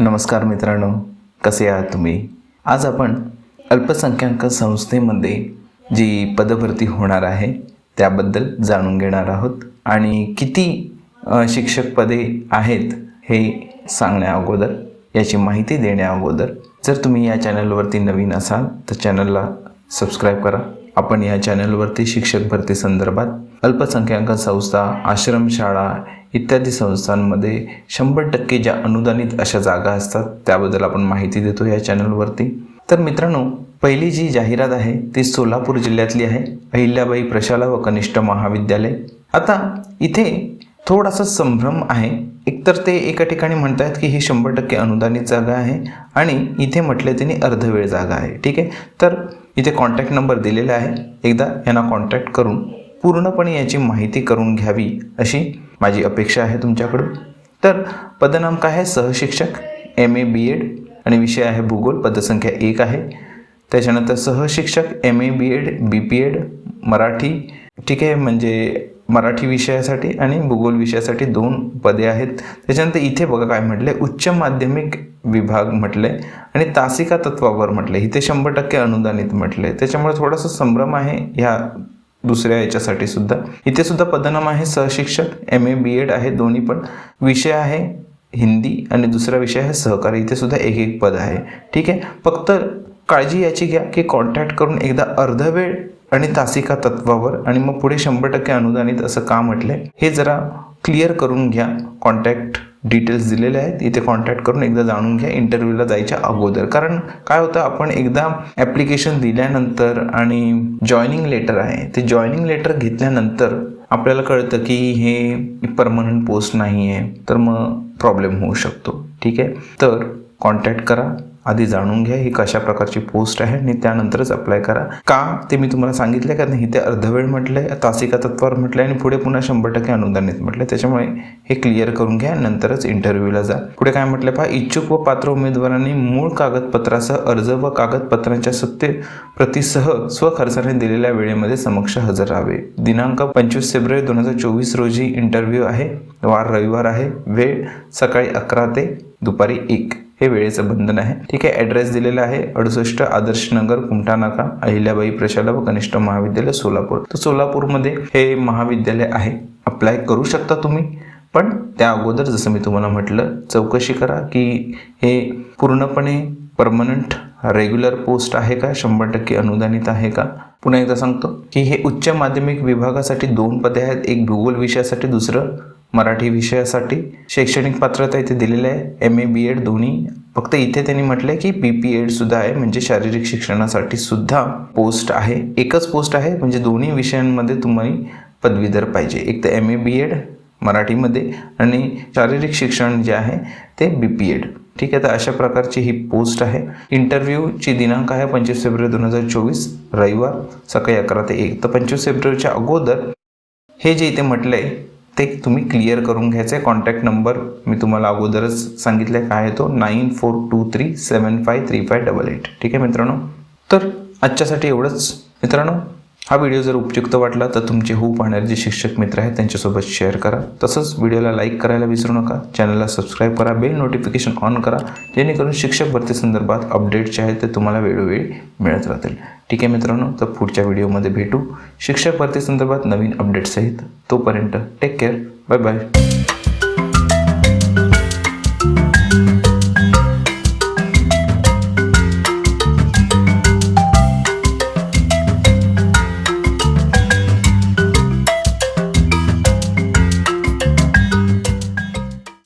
नमस्कार मित्रांनो कसे आहात तुम्ही? आज आपण अल्पसंख्याक संस्थेमध्ये जी पदभरती होणार आहे त्याबद्दल जाणून घेणार आहोत. आणि किती शिक्षक पदे आहेत हे सांगण्या अगोदर याची माहिती देण्या अगोदर जर तुम्ही या चॅनलवरती नवीन असाल तर चॅनलला सबस्क्राईब करा. आपण या चॅनलवरती शिक्षक भरती संदर्भात अल्पसंख्याक संस्था आश्रमशाळा इत्यादी संस्थांमध्ये शंभर टक्के ज्या अनुदानित अशा जागा असतात त्याबद्दल आपण माहिती देतो या चॅनलवरती. तर मित्रांनो पहिली जी जाहिरात आहे ती सोलापूर जिल्ह्यातली आहे अहिल्याबाई प्रशाला व कनिष्ठ महाविद्यालय. आता इथे थोडासा संभ्रम आहे. एकतर ते एका ठिकाणी म्हणत आहेत की ही शंभर टक्के अनुदानित जागा आहे आणि इथे म्हटले त्यांनी अर्धवेळ जागा आहे. ठीक आहे? तर इथे कॉन्टॅक्ट नंबर दिलेला आहे. एकदा यांना कॉन्टॅक्ट करून पूर्णपणे याची माहिती करून घ्यावी अशी माझी अपेक्षा आहे तुमच्याकडून. तर पदनाम काय आहे? सहशिक्षक एम ए बी एड आणि विषय आहे भूगोल. पदसंख्या एक आहे. त्याच्यानंतर सहशिक्षक M A B Ed B P Ed Marathi. ठीक आहे? म्हणजे मराठी विषयासाठी आणि भूगोल विषयासाठी दोन पदे आहेत. त्याच्यानंतर इथे बघा काय म्हटले उच्च माध्यमिक विभाग म्हटले आणि तासिका तत्वावर म्हटले इथे शंभर टक्के अनुदानित म्हटले त्याच्यामुळे थोडासा संभ्रम आहे ह्या दुसऱ्या याच्यासाठी सुद्धा. इथे सुद्धा पदनाम आहे. सहशिक्षक एम ए बी एड आहे. दोन्ही पण विषय आहे हिंदी आणि दुसरा विषय आहे सहकारी. इथे सुद्धा एक एक पद आहे. ठीक आहे? फक्त काळजी याची घ्या की कॉन्टॅक्ट करून एकदा अर्धवेळ आणि तासिका तत्वावर आणि मग पुढे शंभर टक्के अनुदानित असं का म्हटलंय हे जरा क्लिअर करून घ्या. कॉन्टॅक्ट डिटेल्स दिलेले आहेत. इथे कॉन्टॅक्ट करून एकदा जाणून घ्या इंटरव्ह्यूला जायच्या अगोदर. कारण काय होतं आपण एकदा ॲप्लिकेशन दिल्यानंतर आणि जॉईनिंग लेटर आहे ते जॉईनिंग लेटर घेतल्यानंतर आपल्याला कळतं की हे परमनंट पोस्ट नाही आहे तर मग प्रॉब्लेम होऊ शकतो. ठीक आहे? तर कॉन्टॅक्ट करा. आधी जाणून घ्या ही कशा प्रकारची पोस्ट आहे आणि त्यानंतरच अप्लाय करा. का ते मी तुम्हाला सांगितलं का नाही ते अर्धवेळ म्हटलंय तासिका तत्वावर म्हटलंय आणि पुढे पुन्हा शंभर टक्के अनुदानित म्हटलंय. त्याच्यामुळे हे क्लिअर करून घ्या नंतरच इंटरव्ह्यूला जा. पुढे काय म्हटलं पहा इच्छुक व पात्र उमेदवारांनी मूळ कागदपत्रासह अर्ज व कागदपत्रांच्या सत्य प्रतीसह स्वखर्चाने दिलेल्या वेळेमध्ये समक्ष हजर राहावे. दिनांक पंचवीस फेब्रुवारी दोन हजार चोवीस रोजी इंटरव्ह्यू आहे. वार रविवार आहे. वेळ सकाळी अकरा ते दुपारी एक. हे वेळेचं बंधन आहे. ठीक आहे ॲड्रेस दिलेला आहे. अडुसष्ट आदर्श नगर कुमठा नाका अहिल्याबाई प्रशाला व कनिष्ठ महाविद्यालय सोलापूर. तर सोलापूरमध्ये हे महाविद्यालय आहे. अप्लाय करू शकता तुम्ही पण त्या अगोदर जसं मी तुम्हाला म्हटलं चौकशी करा की हे पूर्णपणे परमनंट रेग्युलर पोस्ट आहे का? शंभर टक्के अनुदानित आहे का? पुन्हा एकदा सांगतो की हे उच्च माध्यमिक विभागासाठी दोन पदे आहेत. एक भूगोल विषयासाठी दुसरं मराठी विषयासाठी शैक्षणिक पात्रता इथे दिलेलं आहे. एम ए बी एड दोन्ही. फक्त इथे त्यांनी म्हटलंय की पी पी एड सुद्धा आहे म्हणजे शारीरिक शिक्षणासाठी सुद्धा पोस्ट आहे. एकच पोस्ट आहे म्हणजे दोन्ही विषयांमध्ये तुम्हाला पदवीधर पाहिजे. एक तर एम ए बी एड मराठीमध्ये आणि शारीरिक शिक्षण जे आहे ते बी पी एड ठीक आहे तर अशा प्रकारची ही पोस्ट आहे. इंटरव्ह्यूची दिनांक आहे पंचवीस फेब्रुवारी दोन हजार चोवीस रविवार सकाळी अकरा ते एक. तर पंचवीस फेब्रुवारीच्या अगोदर हे जे इथे म्हटलं आहे ते तुम्ही क्लिअर करून घ्यायचं. आहे कॉन्टॅक्ट नंबर मी तुम्हाला अगोदरच सांगितलं आहे काय आहे तो? Nine four two three seven five three five double eight ठीक आहे मित्रांनो? तर आजच्यासाठी एवढंच. मित्रांनो हा व्हिडिओ जर उपयुक्त वाटला तर तुमचे होऊ पाहणारे जे शिक्षक मित्र आहेत त्यांच्यासोबत शेअर करा. तसंच व्हिडिओला लाईक करायला विसरू नका. चॅनलला सबस्क्राईब करा. बेल नोटिफिकेशन ऑन करा. जेणेकरून शिक्षक भरती संदर्भात अपडेट जे आहेत ते तुम्हाला वेळोवेळी मिळत राहतील. ठीक आहे मित्रांनो तर पुढच्या व्हिडिओमध्ये भेटू. शिक्षक भरती संदर्भात नवीन आहेत तोपर्यंत टेक केअर बाय बाय